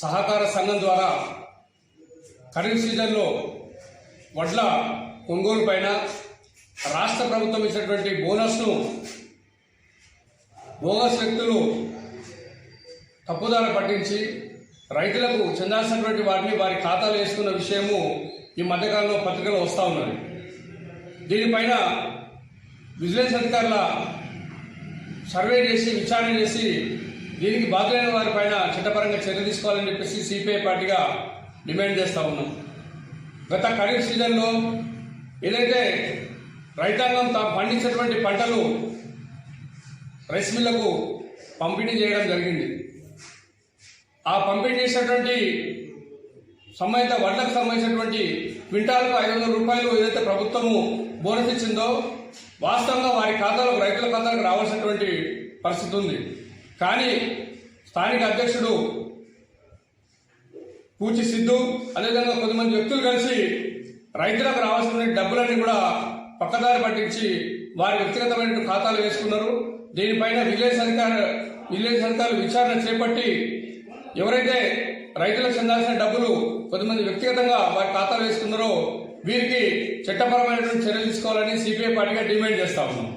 సహకార సంఘం ద్వారా ఖరీఫ్ సీజన్లో వడ్ల కొనుగోలు పైన రాష్ట్ర ప్రభుత్వం ఇచ్చినటువంటి బోనస్ను బోగస్ వ్యక్తులు తప్పుదార పట్టించి రైతులకు చెందాల్సినటువంటి వాటిని వారి ఖాతాలు వేసుకున్న విషయము ఈ మధ్యకాలంలో పత్రికలు వస్తూ ఉన్నది. దీనిపైన విజిలెన్స్ అధికారుల సర్వే చేసి విచారణ చేసి దీనికి బాధ్యులైన వారిపైన చట్టపరంగా చర్య తీసుకోవాలని చెప్పేసి సిపిఐ పార్టీగా డిమాండ్ చేస్తూ ఉన్నాం. గత ఖరీఫ్ సీజన్లో ఏదైతే రైతాంగం తాము పండించినటువంటి పంటలు రైస్ మిల్లకు పంపిణీ చేయడం జరిగింది. ఆ పంపిణీ చేసినటువంటి సంబంధిత వడ్లకు సంబంధించినటువంటి క్వింటాలకు ఐదు వందల రూపాయలు ఏదైతే ప్రభుత్వము బోనస్ ఇచ్చిందో వాస్తవంగా వారి ఖాతాలకు రైతుల ఖాతాలకు రావాల్సినటువంటి పరిస్థితి ఉంది. కానీ స్థానిక అధ్యక్షుడు పూచి సిద్ధు అదేవిధంగా కొంతమంది వ్యక్తులు కలిసి రైతులకు రావాల్సిన డబ్బులన్నీ కూడా పక్కదారి పట్టించి వారి వ్యక్తిగతమైన ఖాతాలు వేసుకున్నారు. దీనిపైన విలేజ్ అధికార విలేజ్ అధికారులు విచారణ చేపట్టి ఎవరైతే రైతులకు చెందాల్సిన డబ్బులు కొంతమంది వ్యక్తిగతంగా వారి ఖాతాలు వేసుకున్నారో వీరికి చట్టపరమైనటువంటి చర్యలు తీసుకోవాలని సిపిఐ పార్టీగా డిమాండ్ చేస్తా ఉన్నాం.